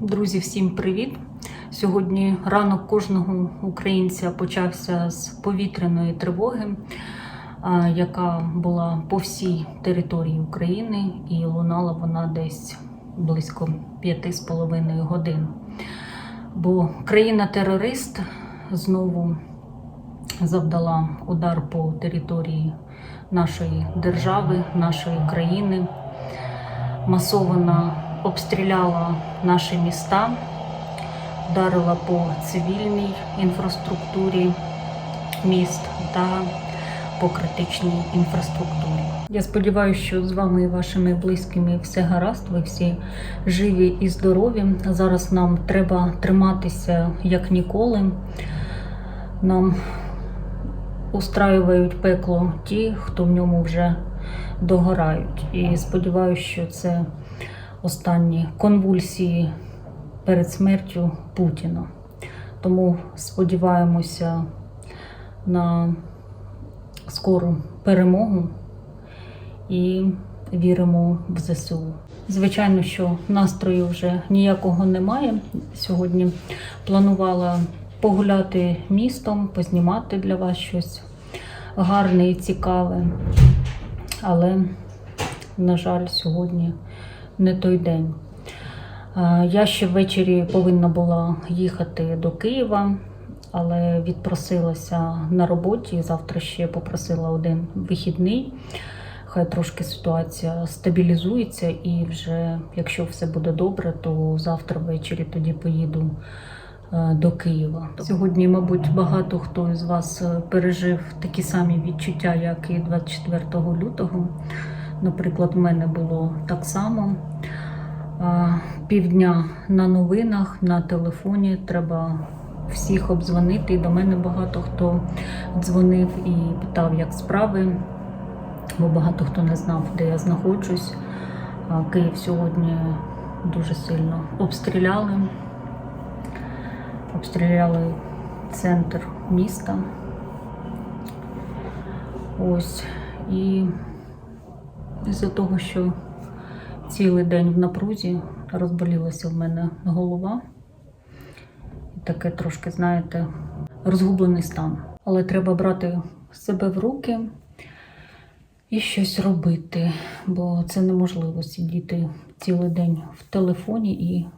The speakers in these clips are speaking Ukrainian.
Друзі, всім привіт! Сьогодні ранок кожного українця почався з повітряної тривоги, яка була по всій території України, і лунала вона десь близько 5,5 годин. Бо країна-терорист знову завдала удар по території нашої держави, нашої країни масово обстріляла наші міста, вдарила по цивільній інфраструктурі міст та по критичній інфраструктурі. Я сподіваюся, що з вами і вашими близькими все гаразд, ви всі живі і здорові. Зараз нам треба триматися як ніколи. Нам устраюють пекло ті, хто в ньому вже догорають. І сподіваюся, що це останні конвульсії перед смертю Путіна. Тому сподіваємося на скору перемогу і віримо в ЗСУ. Звичайно, що настрою вже ніякого немає. Сьогодні планувала погуляти містом, познімати для вас щось гарне і цікаве. Але, на жаль, сьогодні не той день. Е, Я ще ввечері повинна була їхати до Києва, але відпросилася на роботі. Завтра ще попросила один вихідний. Хай трошки ситуація стабілізується, і вже, якщо все буде добре, то завтра ввечері тоді поїду е, до Києва. Сьогодні, мабуть, багато хто із вас е, пережив такі самі відчуття, як і 24 лютого. Наприклад, в мене було так само. Півдня на новинах, на телефоні треба всіх обдзвонити. І до мене багато хто дзвонив і питав, як справи, бо багато хто не знав, де я знаходжусь. Київ сьогодні дуже сильно обстріляли. Обстріляли центр міста. Ось. І з-за того, що цілий день в напрузі розболілася в мене голова. Таке трошки, знаєте, розгублений стан. Але треба брати себе в руки і щось робити, бо це неможливо сидіти цілий день в телефоні і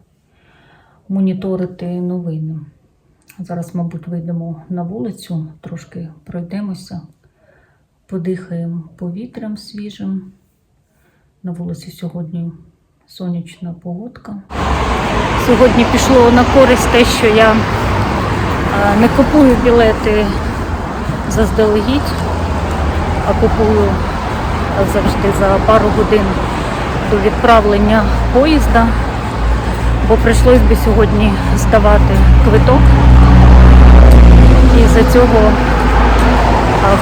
моніторити новини. Зараз, мабуть, вийдемо на вулицю, трошки пройдемося, подихаємо повітрям свіжим. На вулиці сьогодні сонячна погодка. Сьогодні пішло на користь те, що я е, не купую білети заздалегідь, а купую завжди за пару годин до відправлення поїзда, бо прийшлось би сьогодні здавати квиток. І за цього е,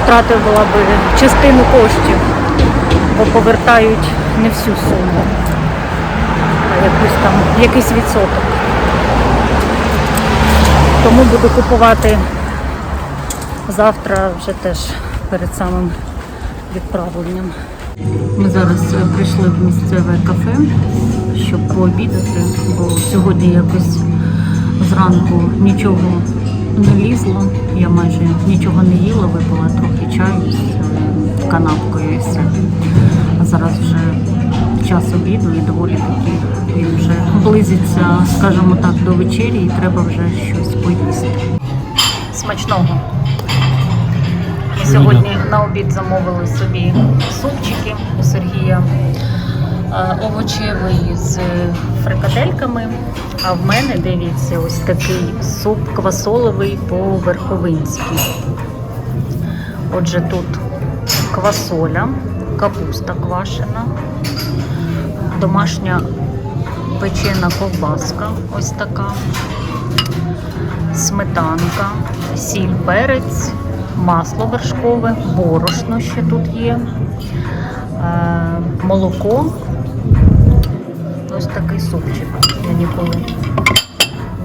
втратила би частину коштів бо повертають не всю суму, а якусь там, якийсь відсоток. Тому буду купувати завтра вже теж перед самим відправленням. Ми зараз е, прийшли в місцеве кафе, щоб пообідати, бо сьогодні якось зранку нічого не лізло. Я майже нічого не їла, випила трохи чаю канапкою і все. А зараз вже час обіду і доволі таки він вже близиться, скажімо так, до вечері і треба вже щось поїсти. Смачного. Ми сьогодні на обід замовили собі супчики у Сергія е, овочевий з фрикадельками. А в мене, дивіться, ось такий суп квасоловий по-верховинськи. Отже, тут квасоля, капуста квашена, домашня печена ковбаска, ось така, сметанка, сіль, перець, масло вершкове, борошно ще тут є, е, молоко. Ось такий супчик. Я ніколи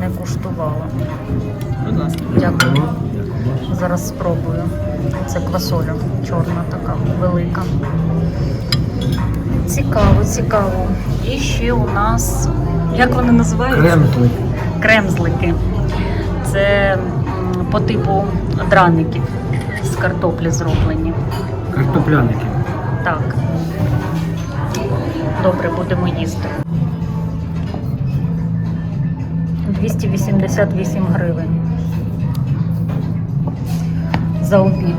не куштувала. Дякую. Зараз спробую. Це квасоля чорна така, велика. Цікаво, цікаво. І ще у нас Як вони називаються? Кремтли. Кремзлики. Це по типу драників з картоплі зроблені. Картопляники. Так. Добре, будемо їсти. 288 гривень. За обід.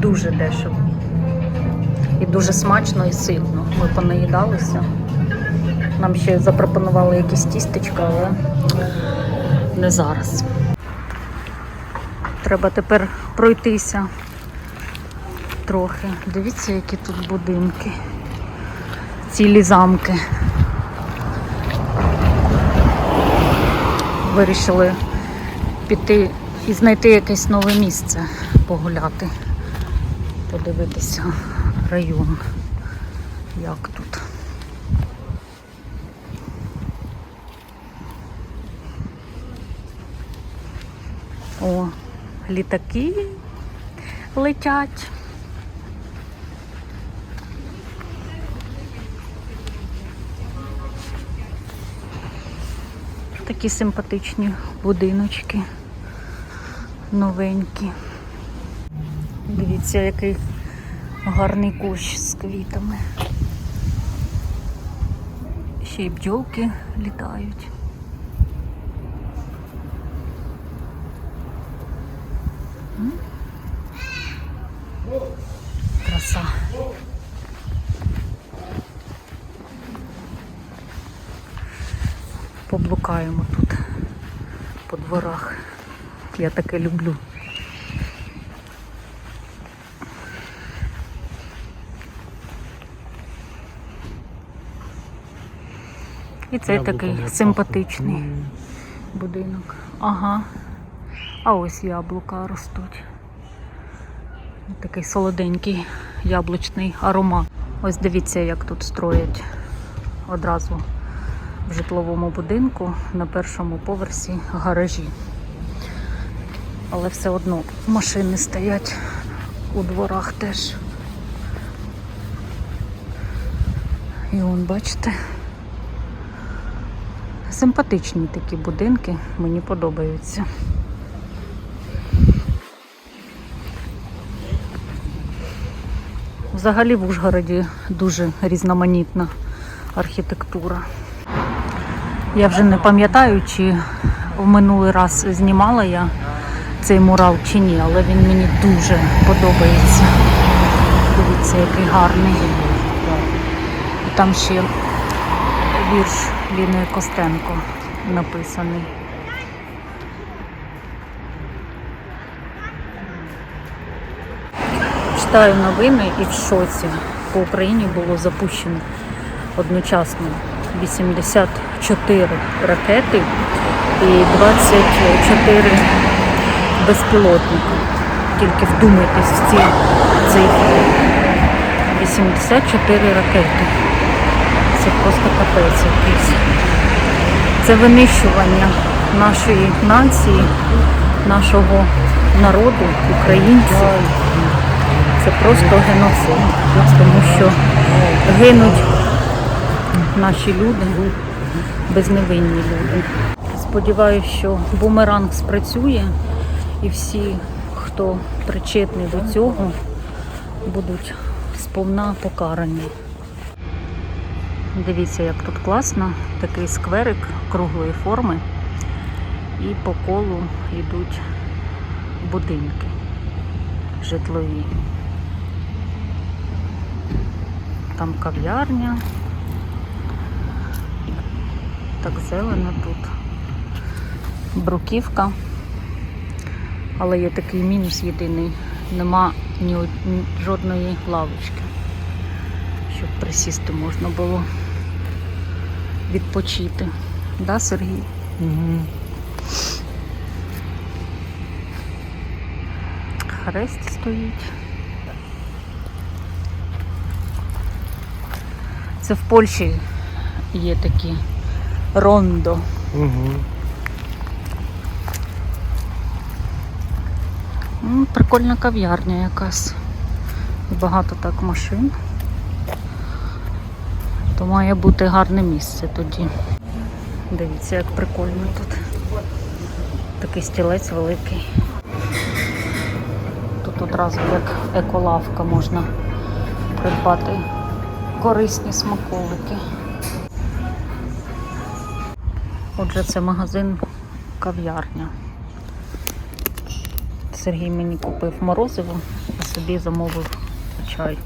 Дуже дешево. І дуже смачно і ситно. Ми понаїдалися. Нам ще запропонували якісь тістечка, але не зараз. Треба тепер пройтися трохи. Дивіться, які тут будинки. Цілі замки. Вирішили піти і знайти якесь нове місце погуляти, подивитися район. Як тут. О, літаки летять. Такі симпатичні будиночки. Новенькі. Дивіться, який гарний кущ з квітами. Ще й бджолки літають. Краса. Поблукаємо тут по дворах. Я таке люблю. І цей Яблуко такий симпатичний пахне. Будинок. Ага. А ось яблука ростуть. Такий солоденький яблучний аромат. Ось дивіться, як тут строять одразу в житловому будинку на першому поверсі гаражі. Але все одно машини стоять у дворах теж. І он, бачите, симпатичні такі будинки, мені подобаються. Взагалі в Ужгороді дуже різноманітна архітектура. Я вже не пам'ятаю, чи в минулий раз знімала я цей мурал чи ні, але він мені дуже подобається. Дивіться, який гарний. І там ще вірш Ліни Костенко написаний. Читаю новини і в шоці. По Україні було запущено одночасно 84 ракети і 24 безпілотника. Тільки вдумайтесь в ці цифри. 84 ракети. Це просто капець якийсь. Це винищування нашої нації, нашого народу, українців. Це просто геноцид, тому що гинуть наші люди, безневинні люди. Сподіваюся, що бумеранг спрацює і всі, хто причетний до цього, будуть сповна покарані. Дивіться, як тут класно, такий скверик круглої форми, і по колу йдуть будинки житлові. Там кав'ярня. Так зелено тут. Бруківка. Але є такий мінус єдиний. Нема ні, ні жодної лавочки, щоб присісти можна було відпочити. Да, Сергій? Мгм. Хрест стоїть. Це в Польщі є такі рондо. Мгм. М, Прикольна кав'ярня якась. Багато так машин. То має бути гарне місце тоді. Дивіться, як прикольно тут. Такий стілець великий. Тут одразу як еколавка можна придбати корисні смаколики. Отже, це магазин кав'ярня. Сергій мені купив морозиво, а собі замовив чай.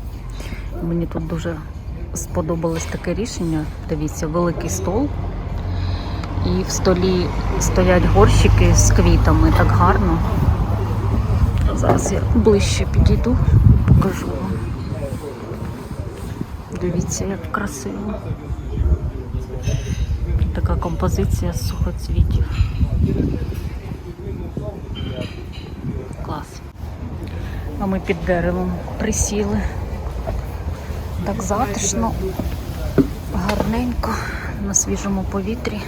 Мені тут дуже сподобалось таке рішення. Дивіться, великий стол. І в столі стоять горщики з квітами так гарно. Зараз я ближче підійду, покажу вам. Дивіться, як красиво. Така композиція з сухоцвітів. А ми під деревом присіли. Так затишно, гарненько, на свіжому повітрі.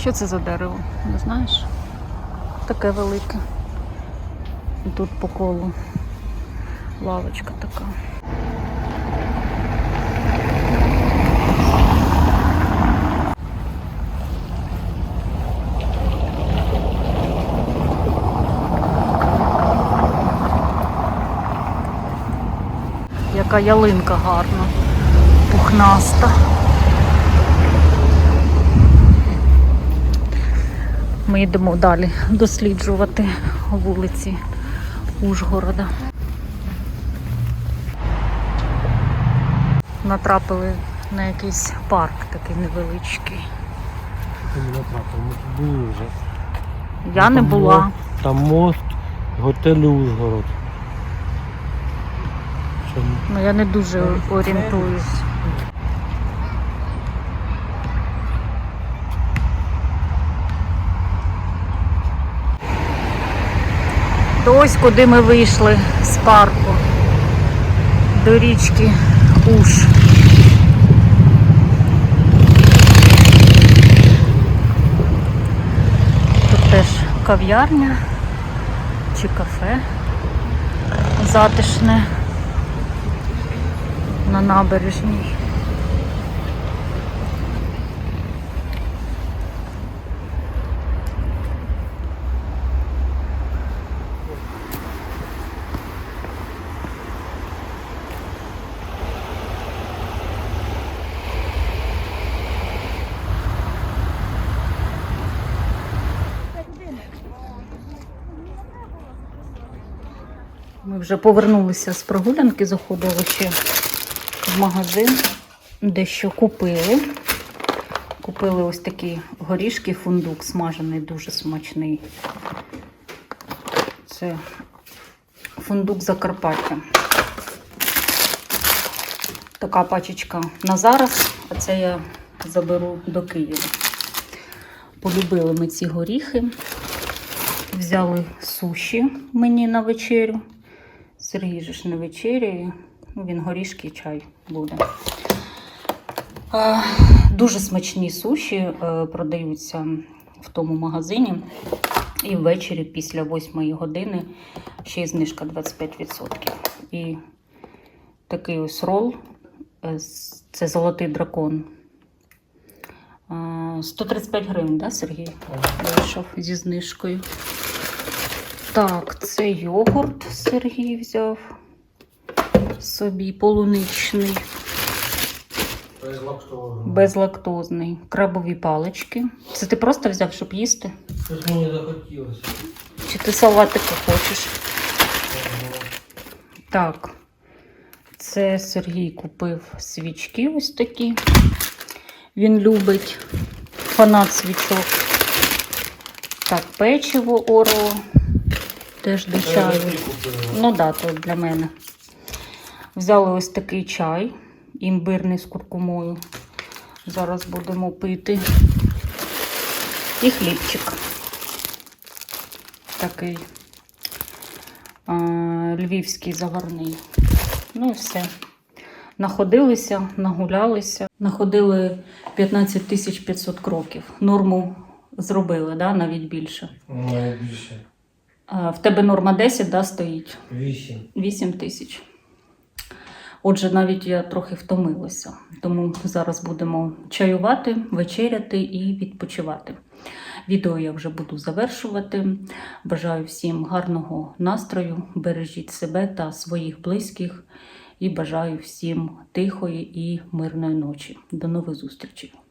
Що це за дерево? Не знаєш? Таке велике. Тут по колу лавочка така. Яка ялинка гарна, пухнаста. Ми йдемо далі досліджувати вулиці Ужгорода. Натрапили на якийсь парк такий невеличкий. Ти не натрапив, ми тут були вже. Я не була. Там мост, готель Ужгород. Ну я не дуже орієнтуюсь. То ось куди ми вийшли з парку. До річки Уж. Тут теж кав'ярня чи кафе затишне на набережній. Ми вже повернулися з прогулянки, заходили ще в магазин, дещо купили. Купили ось такі горішки, фундук смажений, дуже смачний. Це фундук Закарпаття. Така пачечка на зараз, а це я заберу до Києва. Полюбили ми ці горіхи. Взяли суші мені на вечерю. Сергій же ж не вечеряє. Він горішки чай буде. Дуже смачні суші е, продаються в тому магазині. І ввечері після 8 години ще й знижка 25%. І такий ось рол. е, Це золотий дракон. 135 гривень, да, Сергій? Вийшов зі знижкою. Так, це йогурт Сергій взяв собі полуничний, безлактозний, крабові палички. Це ти просто взяв, щоб їсти? Щось мені захотілося. Чи ти салатики хочеш? Так, це Сергій купив свічки ось такі. Він любить фанат свічок. Так, печиво Орео. Теж до чаю. Ну да, то для мене. Взяли ось такий чай, імбирний з куркумою. Зараз будемо пити. І хлібчик. Такий а, львівський заварний. Ну і все. Находилися, нагулялися. Находили 15 тисяч 500 кроків. Норму зробили, да? навіть більше. Навіть більше. В тебе норма 10 да, стоїть. Вісім. 8 тисяч. Отже, навіть я трохи втомилася, тому зараз будемо чаювати, вечеряти і відпочивати. Відео я вже буду завершувати. Бажаю всім гарного настрою, бережіть себе та своїх близьких і бажаю всім тихої і мирної ночі. До нових зустрічей!